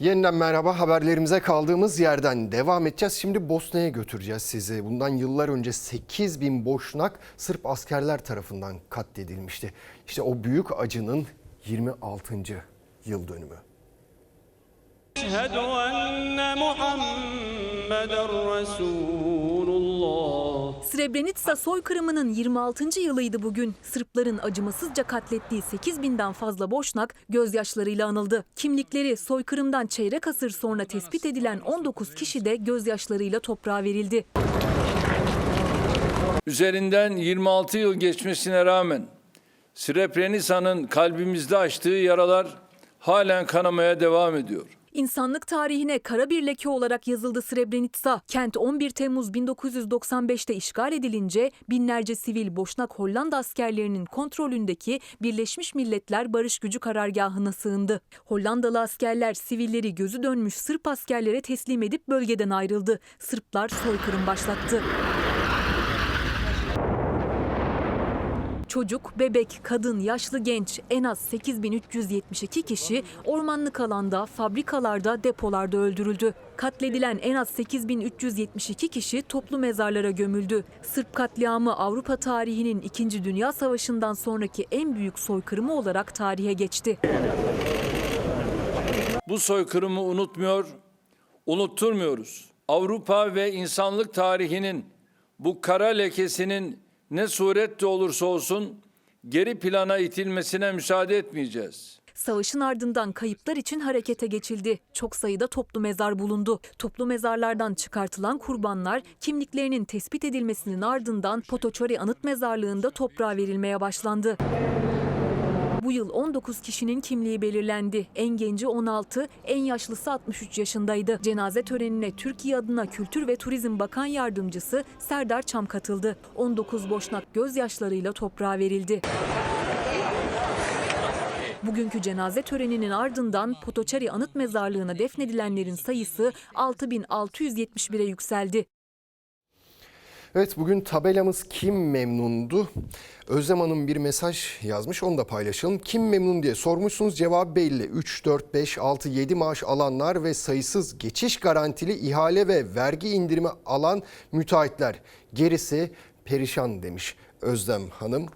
Yeniden merhaba haberlerimize kaldığımız yerden devam edeceğiz. Şimdi Bosna'ya götüreceğiz sizi. Bundan yıllar önce 8 bin boşnak Sırp askerler tarafından katledilmişti. İşte o büyük acının 26. yıl dönümü. Eşhedü Srebrenica soykırımının 26. yılıydı bugün. Sırpların acımasızca katlettiği 8 binden fazla boşnak gözyaşlarıyla anıldı. Kimlikleri soykırımdan çeyrek asır sonra tespit edilen 19 kişi de gözyaşlarıyla toprağa verildi. Üzerinden 26 yıl geçmesine rağmen Srebrenica'nın kalbimizde açtığı yaralar halen kanamaya devam ediyor. İnsanlık tarihine kara bir leke olarak yazıldı Srebrenica. Kent 11 Temmuz 1995'te işgal edilince binlerce sivil Boşnak Hollanda askerlerinin kontrolündeki Birleşmiş Milletler Barış Gücü karargahına sığındı. Hollandalı askerler sivilleri gözü dönmüş Sırp askerlere teslim edip bölgeden ayrıldı. Sırplar soykırım başlattı. Çocuk, bebek, kadın, yaşlı genç en az 8372 kişi ormanlık alanda, fabrikalarda, depolarda öldürüldü. Katledilen en az 8372 kişi toplu mezarlara gömüldü. Sırp katliamı Avrupa tarihinin 2. Dünya Savaşı'ndan sonraki en büyük soykırımı olarak tarihe geçti. Bu soykırımı unutmuyor, unutturmuyoruz. Avrupa ve insanlık tarihinin bu kara lekesinin ne surette olursa olsun geri plana itilmesine müsaade etmeyeceğiz. Savaşın ardından kayıplar için harekete geçildi. Çok sayıda toplu mezar bulundu. Toplu mezarlardan çıkartılan kurbanlar kimliklerinin tespit edilmesinin ardından Potoçori Anıt Mezarlığı'nda toprağa verilmeye başlandı. Bu yıl 19 kişinin kimliği belirlendi. En genci 16, en yaşlısı 63 yaşındaydı. Cenaze törenine Türkiye adına Kültür ve Turizm Bakan Yardımcısı Serdar Çam katıldı. 19 boşnak gözyaşlarıyla toprağa verildi. Bugünkü cenaze töreninin ardından Potoçari Anıt Mezarlığı'na defnedilenlerin sayısı 6671'e yükseldi. Evet bugün tabelamız kim memnundu? Özlem Hanım bir mesaj yazmış onu da paylaşalım. Kim memnun diye sormuşsunuz cevap belli. 3, 4, 5, 6, 7 maaş alanlar ve sayısız geçiş garantili ihale ve vergi indirimi alan müteahhitler. Gerisi perişan demiş Özlem Hanım.